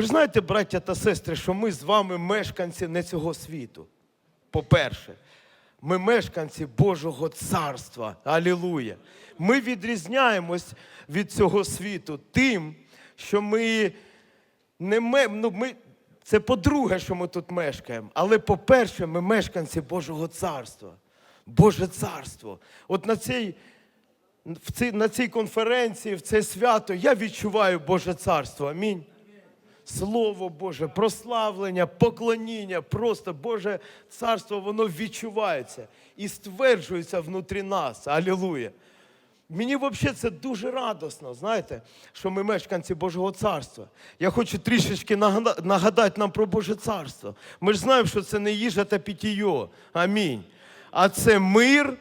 Ви знаєте, браття та сестри, що ми з вами мешканці не цього світу. По-перше, ми мешканці Божого царства. Алілуя. Ми відрізняємось від цього світу тим, що ми не ме, ну, ми, це по-друге, що ми тут мешкаємо. Але по-перше, ми мешканці Божого царства. Боже царство. От на цій, в цій, на цій конференції, в це свято я відчуваю Боже царство. Амінь. Слово Боже, прославлення, поклоніння, просто Боже царство, воно відчувається і стверджується внутрі нас. Алілуя. Мені взагалі це дуже радосно, знаєте, що ми мешканці Божого царства. Я хочу трішечки нагадати нам про Боже царство. Ми ж знаємо, що це не їжа та пітійо. Амінь. А це мир,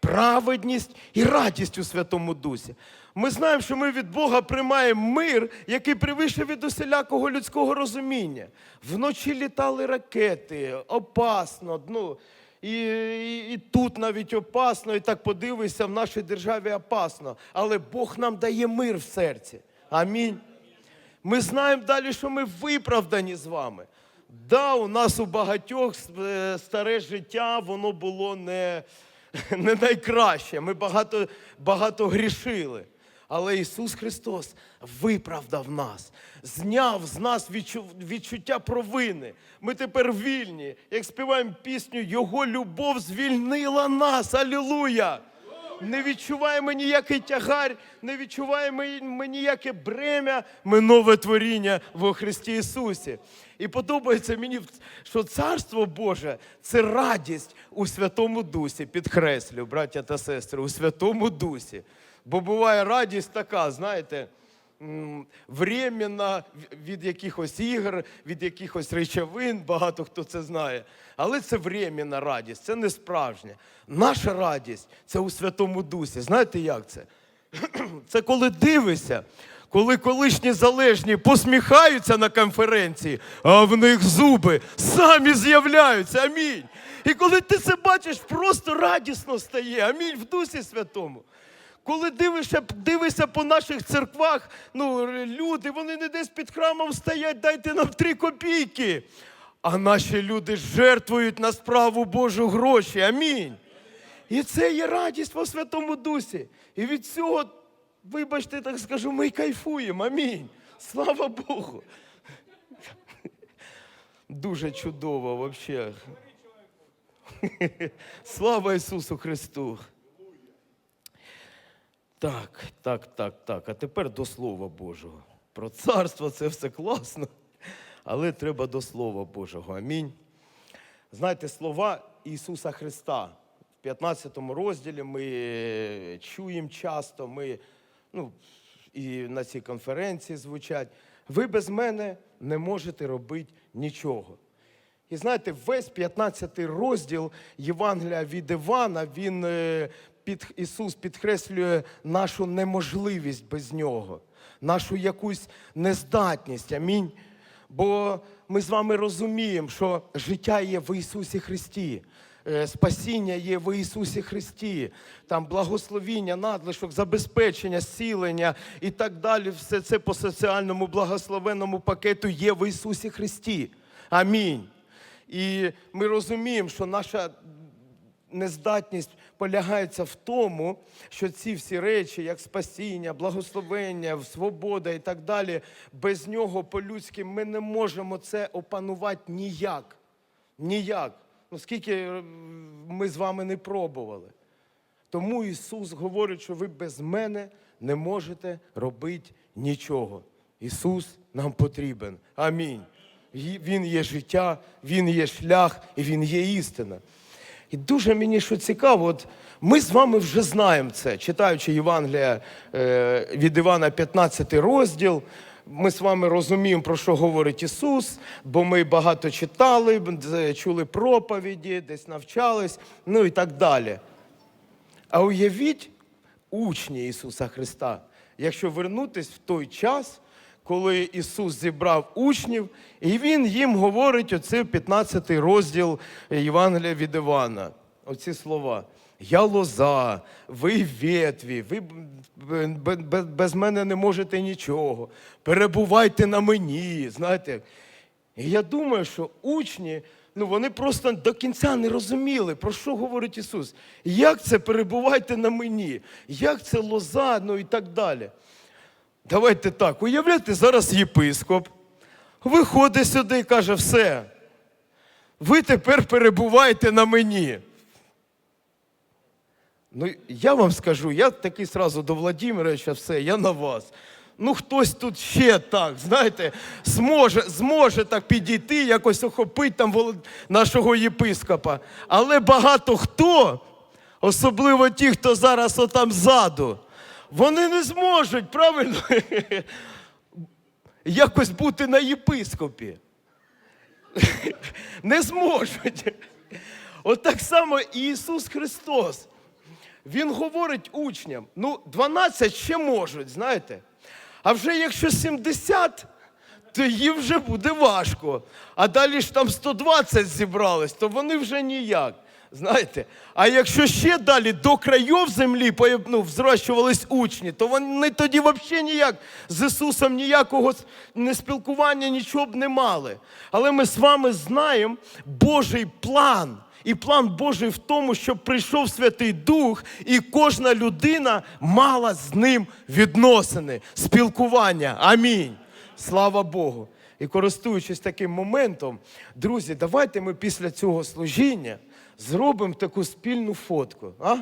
праведність і радість у Святому Дусі. Ми знаємо, що ми від Бога приймаємо мир, який превише від усілякого людського розуміння. Вночі літали ракети, опасно. Ну, і, і, і тут навіть опасно, і так подивишся, в нашій державі опасно. Але Бог нам дає мир в серці. Амінь. Ми знаємо далі, що ми виправдані з вами. Да, у нас у багатьох е, старе життя, воно було не, не найкраще. Ми багато, багато грішили. Але Ісус Христос виправдав нас, зняв з нас відчуття провини. Ми тепер вільні. Як співаємо пісню, Його любов звільнила нас. Алілуя! Не відчуваємо ніякий тягар, не відчуваємо ми ніяке бремя. Ми нове творіння во Христі Ісусі. І подобається мені, що Царство Боже це радість у Святому Дусі. Підкреслю, браття та сестри, у Святому Дусі. Бо буває радість така, знаєте, м, временна в- від якихось ігор, від якихось речовин, багато хто це знає. Але це временна радість, це не справжня. Наша радість це у Святому Дусі. Знаєте, як це? Це коли дивишся, коли колишні залежні посміхаються на конференції, а в них зуби самі з'являються. Амінь. І коли ти це бачиш, просто радісно стає. Амінь в Дусі Святому. Коли дивишся, дивишся по наших церквах, ну, люди, вони не десь під храмом стоять, дайте нам три копійки. А наші люди жертвують на справу Божу гроші. Амінь. І це є радість по Святому Дусі. І від цього, вибачте, так скажу, ми кайфуємо. Амінь. Слава Богу. Дуже чудово взагалі. Слава Ісусу Христу. Так, так, так, так. А тепер до Слова Божого. Про царство це все класно, але треба до Слова Божого. Амінь. Знаєте, слова Ісуса Христа в 15 розділі ми чуємо часто, ми ну, і на цій конференції звучать. Ви без мене не можете робити нічого. І знаєте, весь 15 розділ Євангелія від Івана, він е, під, Ісус підкреслює нашу неможливість без нього, нашу якусь нездатність. Амінь. Бо ми з вами розуміємо, що життя є в Ісусі Христі. е, Спасіння є в Ісусі Христі, там благословіння, надлишок, забезпечення, зцілення і так далі. Все це по соціальному благословенному пакету є в Ісусі Христі. Амінь. І ми розуміємо, що наша нездатність полягається в тому, що ці всі речі, як спасіння, благословення, свобода і так далі, без нього по-людськи ми не можемо це опанувати ніяк. Ніяк. Ну скільки е, ми з вами не пробували. Тому Ісус говорить, що ви без мене не можете робити нічого. Ісус нам потрібен. Амінь. Він є життя, Він є шлях і Він є істина. І дуже мені що цікаво, от ми з вами вже знаємо це, читаючи Євангелія е, від Івана 15 розділ. Ми з вами розуміємо, про що говорить Ісус, бо ми багато читали, чули проповіді, десь навчались, ну і так далі. А уявіть учні Ісуса Христа, якщо вернутись в той час, коли Ісус зібрав учнів, і Він їм говорить оце 15 розділ Євангелія від Івана. Оці слова. Я лоза, ви ветві, ви без мене не можете нічого. Перебувайте на мені. Знаєте. І я думаю, що учні, ну вони просто до кінця не розуміли, про що говорить Ісус. Як це перебувайте на мені? Як це лоза, ну і так далі. Давайте так, уявляйте, зараз єпископ виходить сюди і каже, все, ви тепер перебуваєте на мені. Ну, я вам скажу, я такий сразу до Владимировича, все, я на вас. Ну, хтось тут ще так, знаєте, зможе, зможе так підійти, якось охопити там нашого єпископа. Але багато хто, особливо ті, хто зараз отам ззаду, вони не зможуть, правильно, якось бути на єпископі. Не зможуть. От так само і Ісус Христос. Він говорить учням, ну, 12 ще можуть, знаєте. А вже якщо 70, то їм вже буде важко. А далі ж там 120 зібрались, то вони вже ніяк. Знаєте, а якщо ще далі до країв землі ну, взрощувались учні, то вони тоді взагалі ніяк з Ісусом ніякого не спілкування, нічого б не мали. Але ми з вами знаємо Божий план. І план Божий в тому, щоб прийшов Святий Дух, і кожна людина мала з ним відносини, спілкування. Амінь. Слава Богу. І користуючись таким моментом, друзі, давайте ми після цього служіння зробимо таку спільну фотку. А?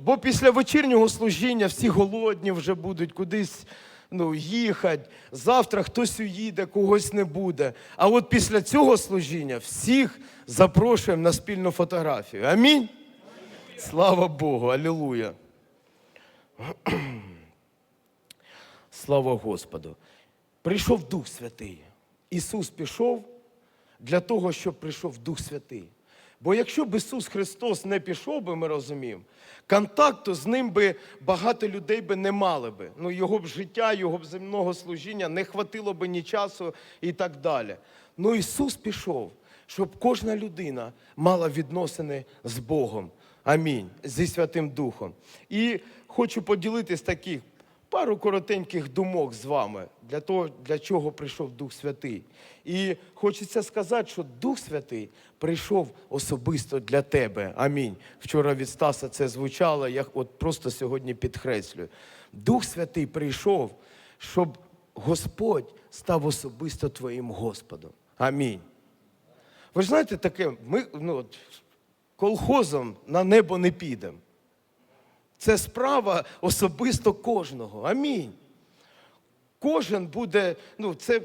Бо після вечірнього служіння всі голодні вже будуть кудись ну, їхати. Завтра хтось уїде, когось не буде. А от після цього служіння всіх запрошуємо на спільну фотографію. Амінь. Слава Богу, алілуя. Слава Господу. Прийшов Дух Святий. Ісус пішов для того, щоб прийшов Дух Святий. Бо якщо б Ісус Христос не пішов би, ми розуміємо, контакту з ним би багато людей би не мали би. Ну, його б життя, його б земного служіння не хватило би ні часу і так далі. Ну Ісус пішов, щоб кожна людина мала відносини з Богом. Амінь. Зі Святим Духом. І хочу поділитись таких пару коротеньких думок з вами для того, для чого прийшов Дух Святий. І хочеться сказати, що Дух Святий прийшов особисто для тебе. Амінь. Вчора від Стаса це звучало, я от просто сьогодні підкреслюю. Дух Святий прийшов, щоб Господь став особисто твоїм Господом. Амінь. Ви ж знаєте таке, ми ну, колхозом на небо не підемо. Це справа особисто кожного. Амінь. Кожен буде, ну, це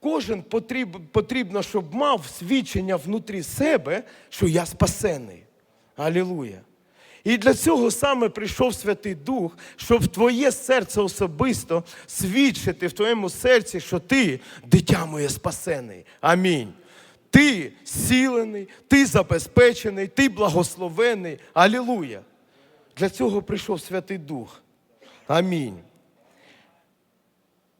кожен потріб, потрібно, щоб мав свідчення внутрі себе, що я спасений. Алілуя. І для цього саме прийшов Святий Дух, щоб в твоє серце особисто свідчити в твоєму серці, що ти дитя моє спасений. Амінь. Ти зцілений, ти забезпечений, ти благословений. Алілуя. Для цього прийшов Святий Дух. Амінь.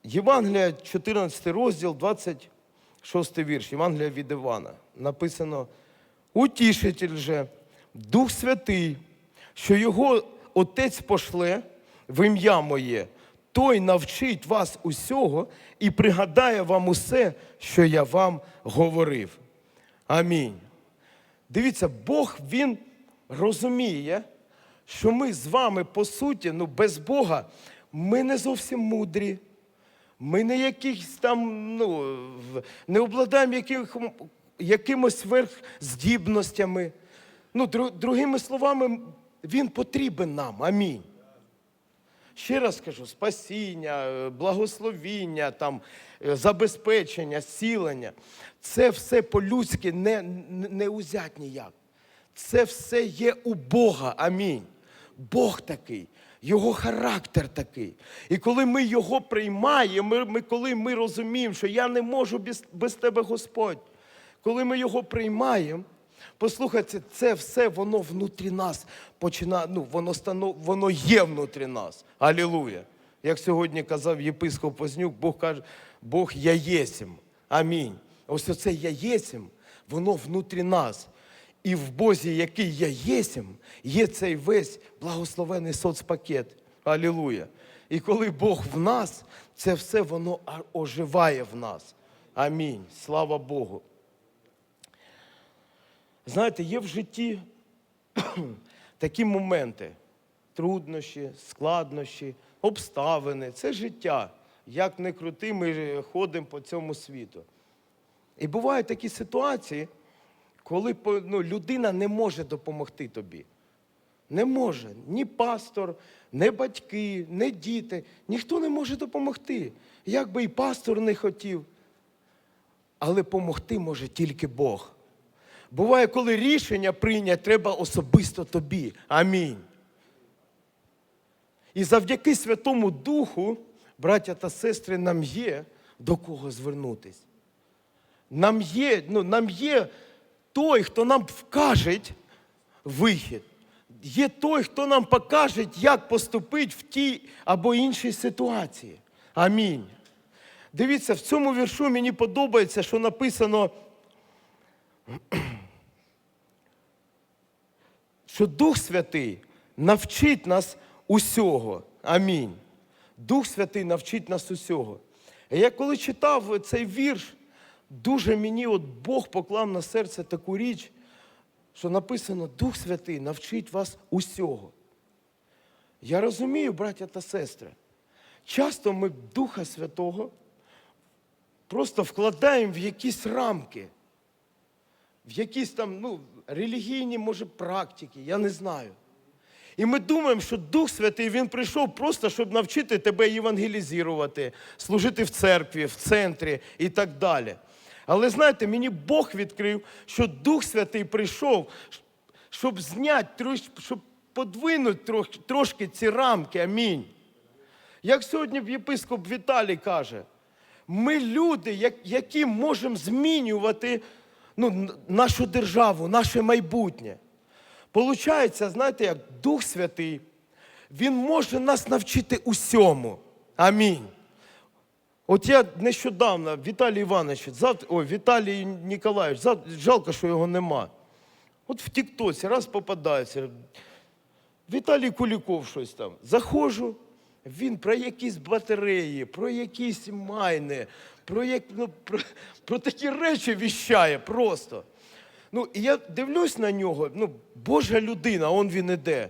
Євангелія, 14 розділ, 26 вірш. Євангелія від Івана. Написано: Утішитель же, Дух Святий, що його Отець пошле в ім'я моє, той навчить вас усього і пригадає вам усе, що я вам говорив. Амінь. Дивіться, Бог Він розуміє, що ми з вами, по суті, ну, без Бога, ми не зовсім мудрі. Ми не якісь там, ну, не обладаємо яких, якимось сверхздібностями. Ну, дру- другими словами, він потрібен нам. Амінь. Ще раз скажу: спасіння, благословіння, там, е, забезпечення, зцілення. Це все по-людськи не, не узять ніяк. Це все є у Бога. Амінь. Бог такий, його характер такий. І коли ми його приймаємо, ми, ми, коли ми розуміємо, що я не можу без, без тебе, Господь, коли ми його приймаємо, послухайте, це все воно внутрі нас починає, ну, воно, станов, воно є внутрі нас. Алілуя. Як сьогодні казав єпископ Вознюк, Бог каже, Бог я єсім. Амінь. Ось оце я єсім, воно внутрі нас. І в Бозі, який я єсмь, є цей весь благословений соцпакет. Алілуя. І коли Бог в нас, це все воно оживає в нас. Амінь. Слава Богу. Знаєте, є в житті такі моменти: труднощі, складнощі, обставини. Це життя. Як не крути, ми ходимо по цьому світу. І бувають такі ситуації, коли ну, людина не може допомогти тобі. Не може. Ні пастор, ні батьки, ні діти. Ніхто не може допомогти. Як би і пастор не хотів. Але допомогти може тільки Бог. Буває, коли рішення прийняти треба особисто тобі. Амінь. І завдяки Святому Духу, браття та сестри, нам є до кого звернутись. Нам є, ну, нам є той, хто нам вкаже вихід. Є той, хто нам покаже, як поступити в тій або іншій ситуації. Амінь. Дивіться, в цьому віршу мені подобається, що написано, що Дух Святий навчить нас усього. Амінь. Дух Святий навчить нас усього. Я коли читав цей вірш, дуже мені от Бог поклав на серце таку річ, що написано Дух Святий навчить вас усього. Я розумію, браття та сестри, часто ми Духа Святого просто вкладаємо в якісь рамки, в якісь там ну, релігійні, може, практики, я не знаю. І ми думаємо, що Дух Святий Він прийшов просто, щоб навчити тебе євангелізувати, служити в церкві, в центрі і так далі. Але знаєте, мені Бог відкрив, що Дух Святий прийшов, щоб зняти, щоб подвинути трошки ці рамки. Амінь. Як сьогодні єпископ Віталій каже, ми люди, які можемо змінювати ну, нашу державу, наше майбутнє. Получається, знаєте, як Дух Святий, Він може нас навчити усьому. Амінь. От я нещодавно, Віталій Іванович, завтра, ой, Віталій Ніколаєвич, завтра, жалко, що його нема. От в Тіктоці раз попадається. Віталій Куліков щось там. Заходжу, він про якісь батареї, про якісь майни, про, як, ну, про, про такі речі віщає просто. Ну, і я дивлюсь на нього, ну, Божа людина, он він іде.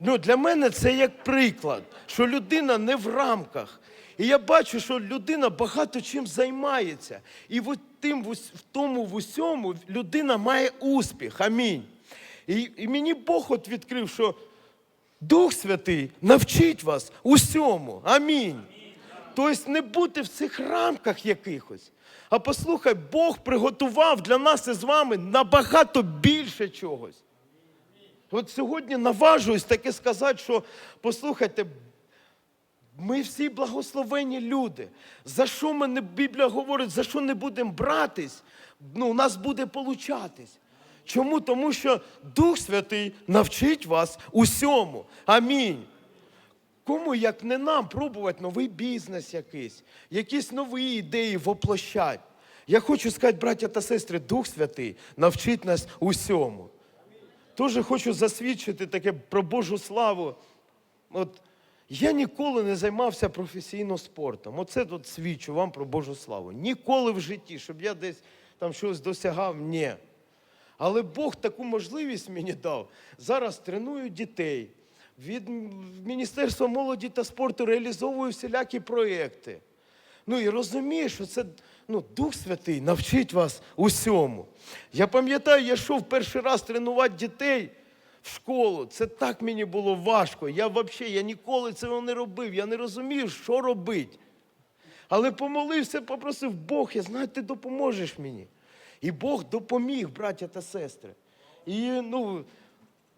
Ну, для мене це як приклад, що людина не в рамках. І я бачу, що людина багато чим займається. І в, тим, в тому в усьому людина має успіх. Амінь. І, і мені Бог от відкрив, що Дух Святий навчить вас усьому. Амінь. Тобто не бути в цих рамках якихось. А послухай, Бог приготував для нас із вами набагато більше чогось. От сьогодні наважуюсь таке сказати, що послухайте, ми всі благословені люди. За що ми не Біблія говорить, за що не будемо братись, ну, у нас буде получатись. Чому? Тому що Дух Святий навчить вас усьому. Амінь. Кому як не нам пробувати новий бізнес якийсь, якісь нові ідеї воплощать. Я хочу сказати, браття та сестри, Дух Святий навчить нас усьому. Тоже хочу засвідчити таке про Божу славу. От я ніколи не займався професійно спортом. Оце тут свідчу вам про Божу славу. Ніколи в житті, щоб я десь там щось досягав, ні. Але Бог таку можливість мені дав. Зараз треную дітей. Від Міністерства молоді та спорту реалізовую всілякі проєкти. Ну і розумію, що це ну, Дух Святий навчить вас усьому. Я пам'ятаю, я йшов перший раз тренувати дітей в школу. Це так мені було важко. Я взагалі я ніколи цього не робив. Я не розумів, що робити. Але помолився, попросив Бог, я знаю, ти допоможеш мені. І Бог допоміг, браття та сестри. І ну,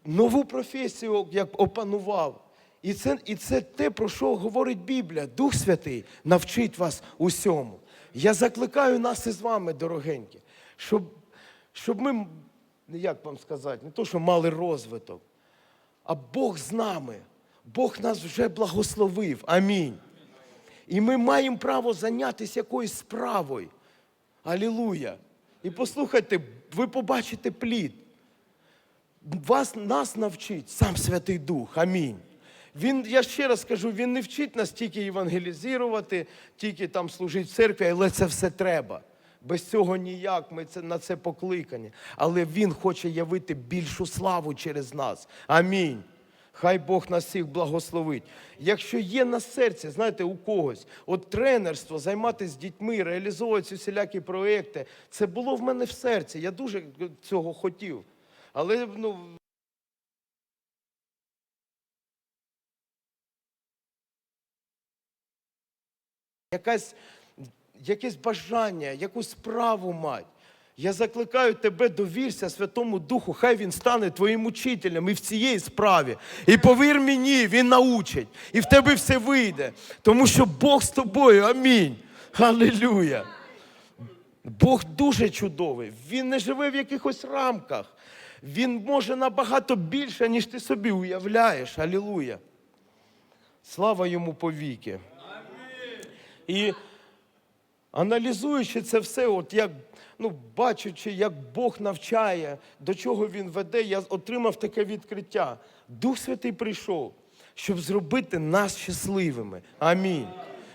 нову професію як опанував. І це, і це те, про що говорить Біблія. Дух Святий навчить вас усьому. Я закликаю нас із вами, дорогенькі, щоб, щоб ми, як вам сказати, не то, що мали розвиток, а Бог з нами. Бог нас вже благословив. Амінь. І ми маємо право зайнятися якоюсь справою. Алілуя. І послухайте, ви побачите плід. Вас нас навчить сам Святий Дух. Амінь. Він, я ще раз кажу, він не вчить нас тільки евангелізувати, тільки там служити в церкві, але це все треба. Без цього ніяк, ми це, на це покликані. Але Він хоче явити більшу славу через нас. Амінь. Хай Бог нас всіх благословить. Якщо є на серці, знаєте, у когось, от тренерство, займатися дітьми, реалізовувати всілякі проекти, це було в мене в серці. Я дуже цього хотів. Але ну, якась, якесь бажання, якусь справу мати. Я закликаю тебе, довірся Святому Духу, хай він стане твоїм учителем і в цієї справі. І повір мені, він научить, і в тебе все вийде. Тому що Бог з тобою. Амінь. Аллилуйя. Бог дуже чудовий. Він не живе в якихось рамках. Він може набагато більше, ніж ти собі уявляєш. Алілуя. Слава йому повіки. І аналізуючи це все, от як, ну, бачачи, як Бог навчає, до чого Він веде, я отримав таке відкриття. Дух Святий прийшов, щоб зробити нас щасливими. Амінь.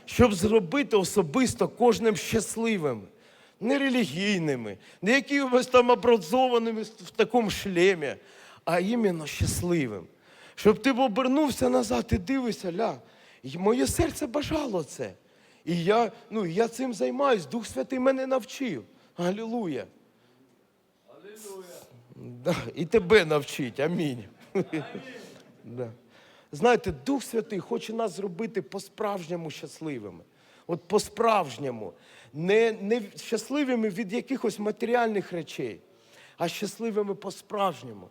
Щоб зробити особисто кожним щасливими. Не релігійними, не якимось там образованими в такому шлемі, а іменно щасливим. Щоб ти обернувся назад і дивишся, ля, і моє серце бажало це. І я, ну, я цим займаюсь, Дух Святий мене навчив. Алілуя. Да, і тебе навчить. Амінь. Да. Знаєте, Дух Святий хоче нас зробити по-справжньому щасливими. От по-справжньому. Не, не щасливими від якихось матеріальних речей, а щасливими по-справжньому.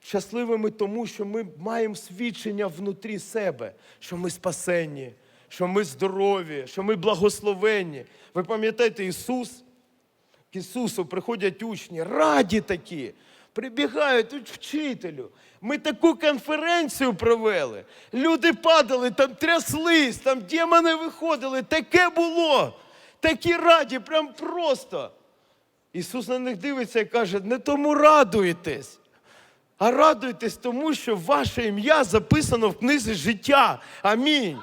Щасливими тому, що ми маємо свідчення внутрі себе, що ми спасенні, що ми здорові, що ми благословенні. Ви пам'ятаєте Ісус? К Ісусу приходять учні, раді такі, прибігають тут вчителю. Ми таку конференцію провели. Люди падали, там тряслись, там демони виходили. Таке було. Такі раді, прям просто. Ісус на них дивиться і каже: не тому радуєтесь, а радуйтесь тому, що ваше ім'я записано в книзі життя. Амінь.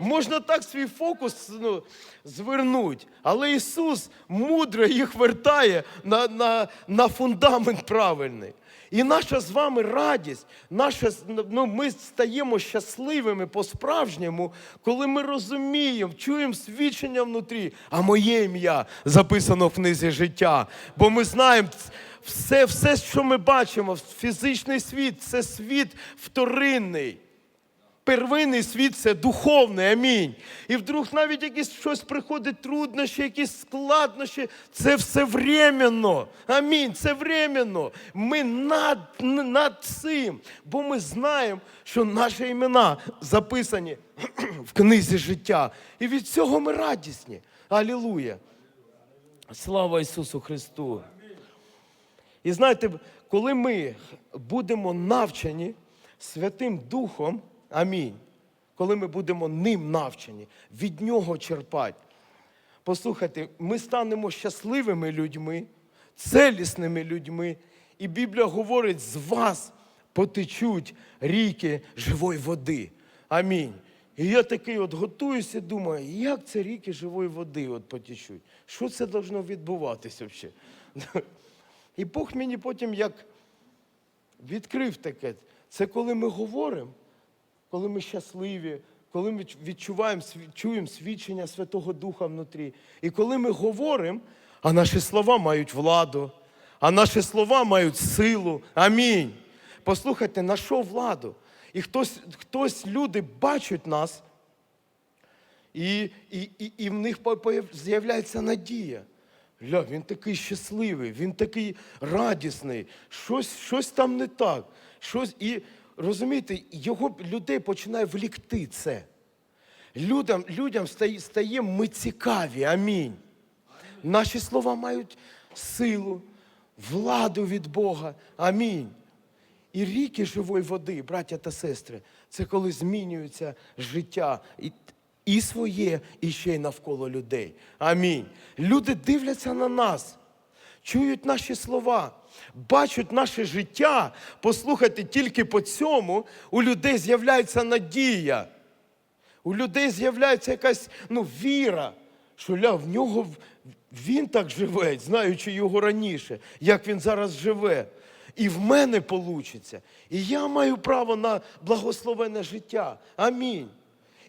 Можна так свій фокус ну, звернути, але Ісус мудро їх вертає на, на, на фундамент правильний. І наша з вами радість, наша, ну, ми стаємо щасливими по-справжньому, коли ми розуміємо, чуємо свідчення внутрі, а моє ім'я записано в книзі життя. Бо ми знаємо, все, все, що ми бачимо, фізичний світ це світ вторинний. Первинний світ це духовний, амінь. І вдруг навіть якісь щось приходить, труднощі, якісь складнощі, це все временно. Амінь. Це временно. Ми над, над цим, бо ми знаємо, що наші імена записані в книзі життя. І від цього ми радісні. Алілуя. Слава Ісусу Христу. І знаєте, коли ми будемо навчені Святим Духом, амінь, коли ми будемо ним навчені, від нього черпати. Послухайте, ми станемо щасливими людьми, целісними людьми. І Біблія говорить, з вас потечуть ріки живої води. Амінь. І я такий от готуюся, думаю, як це ріки живої води от потечуть? Що це должно відбуватися взагалі? І Бог мені потім як відкрив таке. Це коли ми говоримо, коли ми щасливі, коли ми відчуваємо, чуємо свідчення Святого Духа внутрі. І коли ми говоримо, а наші слова мають владу, а наші слова мають силу. Амінь. Послухайте, на що владу? І хтось, хтось люди бачать нас, і, і, і, і в них з'являється надія. Ля, він такий щасливий, він такий радісний, щось, щось там не так. Щось, і розумієте, його людей починає влікти це. Людям, людям стає, стає ми цікаві. Амінь. Наші слова мають силу, владу від Бога. Амінь. І ріки живої води, браття та сестри, це коли змінюється життя і, і своє, і ще й навколо людей. Амінь. Люди дивляться на нас. Чують наші слова, бачать наше життя. Послухайте, тільки по цьому у людей з'являється надія. У людей з'являється якась ну, віра, що ля, в нього він так живе, знаючи його раніше, як він зараз живе. І в мене вийде. І я маю право на благословенне життя. Амінь.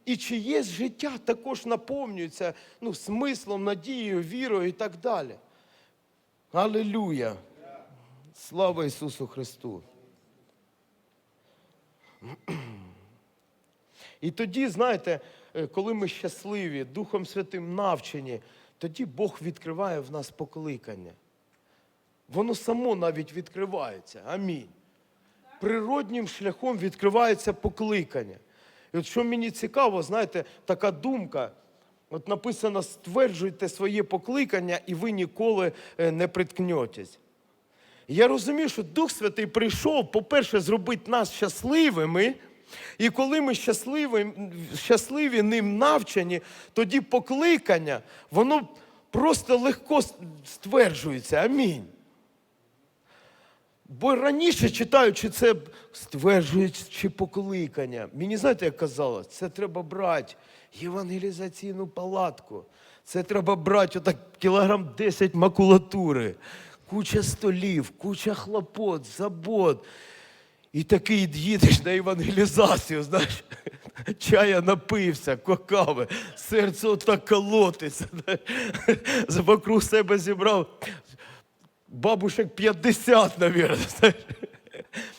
І чиєсь життя також наповнюється ну, смислом, надією, вірою і так далі. Алілуя! Слава Ісусу Христу! І тоді, знаєте, е, коли ми щасливі, Духом Святим навчені, тоді Бог відкриває в нас покликання. Воно само навіть відкривається. Амінь. Природнім шляхом відкривається покликання. І от що мені цікаво, знаєте, така думка. От написано, стверджуйте своє покликання, і ви ніколи е, не приткнетесь. Я розумію, що Дух Святий прийшов, по-перше, зробити нас щасливими. І коли ми щасливі, щасливі ним навчені, тоді покликання, воно просто легко стверджується. Амінь. Бо раніше, читаючи це, стверджуючи покликання, мені знаєте, як казалось, це треба брати євангелізаційну палатку. Це треба брати отак кілограм 10 макулатури, куча столів, куча хлопот, забот. І такий їдеш на евангелізацію, знаєш, чая напився, кокави, серце отак колотиться. Вокруг себе зібрав бабушек 50, навірно. знаєш.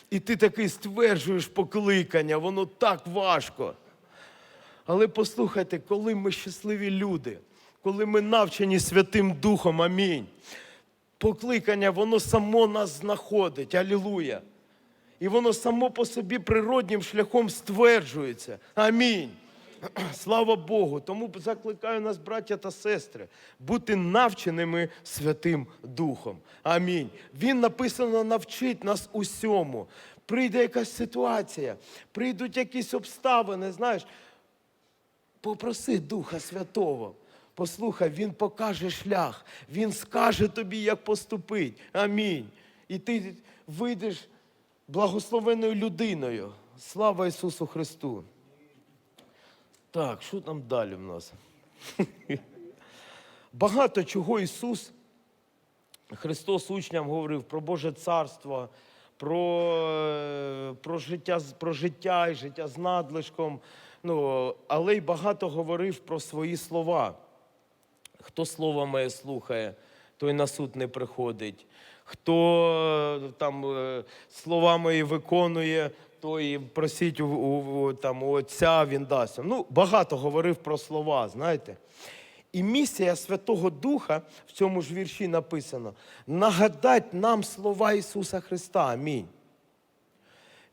І ти такий стверджуєш покликання, воно так важко. Але послухайте, коли ми щасливі люди, коли ми навчені Святим Духом, амінь. Покликання, воно само нас знаходить. Алілуя. І воно само по собі природнім шляхом стверджується. Амінь. Слава Богу. Тому закликаю нас, браття та сестри, бути навченими Святим Духом. Амінь. Він написано навчить нас усьому. Прийде якась ситуація, прийдуть якісь обставини, знаєш, попроси Духа Святого. Послухай, Він покаже шлях, Він скаже тобі, як поступить. Амінь. І ти вийдеш благословенною людиною. Слава Ісусу Христу. Так, що там далі в нас? Багато чого Ісус, Христос учням говорив про Боже Царство, про, е, про, життя, про життя і життя з надлишком. Ну, але й багато говорив про свої слова. Хто слово моє слухає, той на суд не приходить. Хто там е, слова мої виконує, той просіть у, у, у, там, у Отця, він дасть. Ну, багато говорив про слова, знаєте. І місія Святого Духа в цьому ж вірші написано: нагадать нам слова Ісуса Христа. Амінь.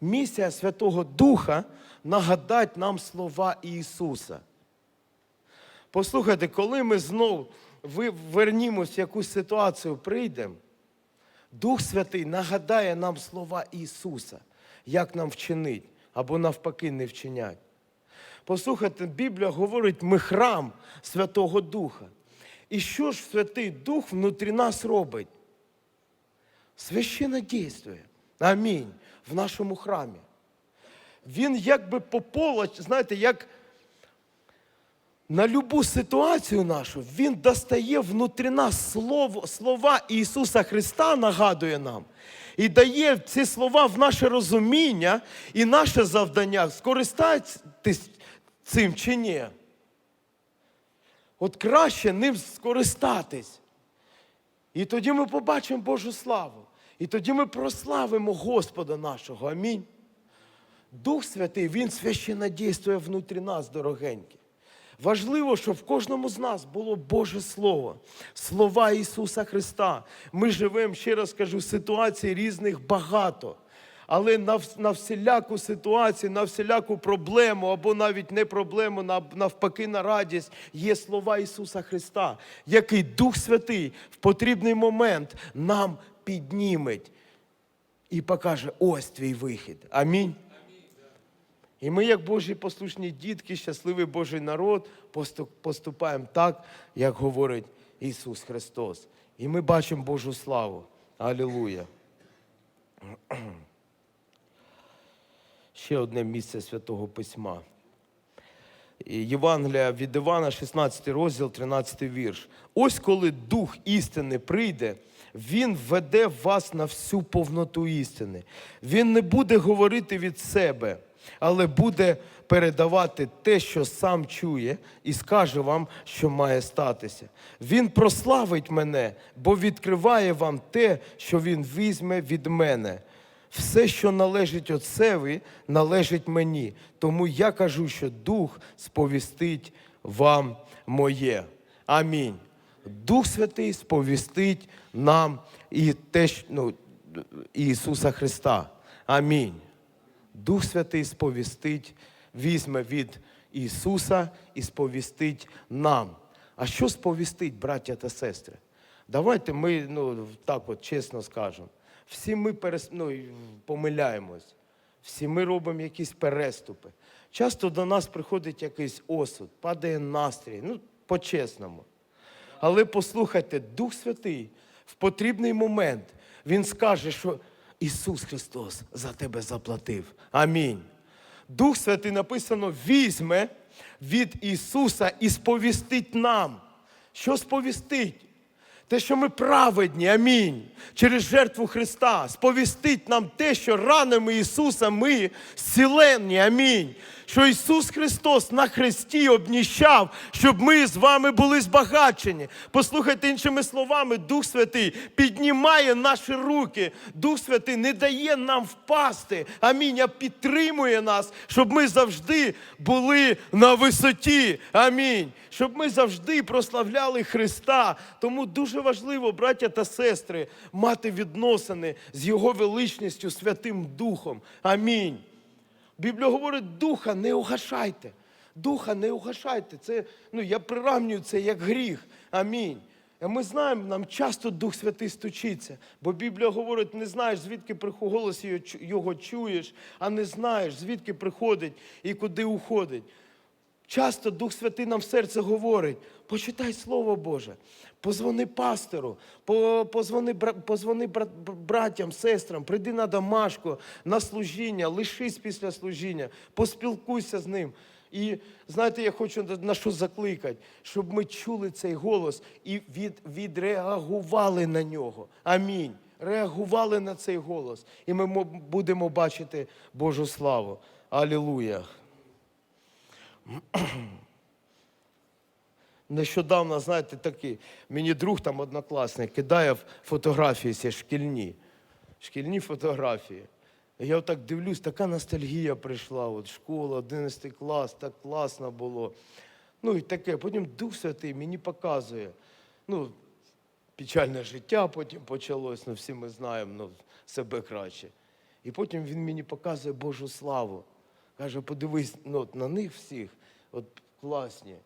Місія Святого Духа нагадать нам слова Ісуса. Послухайте, коли ми знов ви- вернімось в якусь ситуацію, прийдемо, Дух Святий нагадає нам слова Ісуса, як нам вчинить, або навпаки не вчинять. Послухайте, Біблія говорить, ми храм Святого Духа. І що ж Святий Дух внутрі нас робить? Священно дійствує. Амінь. В нашому храмі. Він якби по полоч, знаєте, як на любу ситуацію нашу Він достає внутрі нас слово, слова Ісуса Христа, нагадує нам, і дає ці слова в наше розуміння і наше завдання скористатись цим чи ні. От краще ним скористатись. І тоді ми побачимо Божу славу. І тоді ми прославимо Господа нашого. Амінь. Дух Святий, Він священно дійствує внутрі нас, дорогенькі. Важливо, щоб в кожному з нас було Боже Слово, слова Ісуса Христа. Ми живемо, ще раз кажу, ситуацій різних багато. Але на, всіляку ситуацію, на всіляку проблему, або навіть не проблему, навпаки, на радість, є слова Ісуса Христа, який Дух Святий в потрібний момент нам підніметь і покаже: ось твій вихід. Амінь. І ми, як Божі послушні дітки, щасливий Божий народ, поступаємо так, як говорить Ісус Христос. І ми бачимо Божу славу. Алілуя. Ще одне місце Святого Письма. Євангелія від Івана, 16 розділ, 13 вірш. Ось коли Дух істини прийде, Він веде вас на всю повноту істини. Він не буде говорити від себе, але буде передавати те, що сам чує, і скаже вам, що має статися. Він прославить мене, бо відкриває вам те, що він візьме від мене. Все, що належить Отцеві, належить мені. Тому я кажу, що Дух сповістить вам моє. Амінь. Дух Святий сповістить нам і те, ну, Ісуса Христа. Амінь. Дух Святий сповістить, візьме від Ісуса і сповістить нам. А що сповістить, браття та сестри? Давайте ми ну, так от чесно скажемо. Всі ми перес... ну, помиляємось, всі ми робимо якісь переступи. Часто до нас приходить якийсь осуд, падає настрій, ну, по-чесному. Але послухайте, Дух Святий в потрібний момент Він скаже, що Ісус Христос за тебе заплатив. Амінь. Дух Святий написано, візьме від Ісуса і сповістить нам. Що сповістить? Те, що ми праведні, амінь, через жертву Христа, сповістить нам те, що ранами Ісуса ми зціленні, амінь. Що Ісус Христос на хресті обніщав, щоб ми з вами були збагачені. Послухайте іншими словами, Дух Святий піднімає наші руки. Дух Святий не дає нам впасти. Амінь. А підтримує нас, щоб ми завжди були на висоті. Амінь. Щоб ми завжди прославляли Христа. Тому дуже важливо, браття та сестри, мати відносини з Його величністю, Святим Духом. Амінь. Біблія говорить, духа не угашайте. Духа не угашайте. Це, ну, я приравнюю це як гріх. Амінь. Ми знаємо, нам часто Дух Святий стучиться, бо Біблія говорить, не знаєш, звідки приходить голос його чуєш, а не знаєш, звідки приходить і куди уходить. Часто Дух Святий нам в серце говорить: почитай Слово Боже, позвони пастору, позвони, позвони братям, сестрам, прийди на домашку, на служіння, лишись після служіння, поспілкуйся з ним. І знаєте, я хочу на що закликати, щоб ми чули цей голос і від, відреагували на нього. Амінь. Реагували на цей голос. І ми будемо бачити Божу славу. Алілуя. Нещодавно, знаєте, такий, мені друг там однокласник кидає фотографії ці шкільні, шкільні фотографії. Я отак дивлюсь, така ностальгія прийшла, от школа, 11 клас, так класно було. Ну і таке. Потім Дух Святий мені показує. Ну, печальне життя потім почалось, ну всі ми знаємо ну, себе краще. І потім він мені показує Божу славу. Каже, подивись ну, от на них всіх, от класні,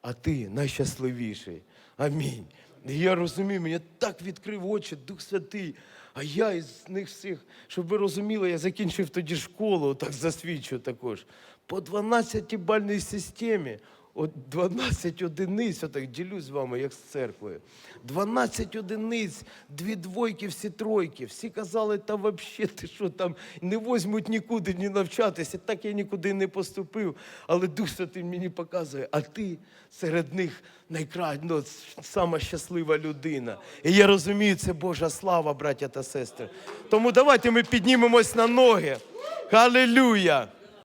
а ти найщасливіший. Амінь. І я розумію, мені так відкрив очі Дух Святий. А я із них всіх, щоб ви розуміли, я закінчив тоді школу, так засвідчу також. По 12-бальній системі. От 12 одиниць, отак ділюсь з вами, як з церквою. 12 одиниць, дві двойки, всі тройки. Всі казали, та взагалі ти що там не возьмуть нікуди ні навчатися. Так я нікуди не поступив. Але Дух Святий мені показує, а ти серед них найкраща, ну, сама щаслива людина. І я розумію, це Божа слава, браття та сестри. Тому давайте ми піднімемось на ноги. Халилюя!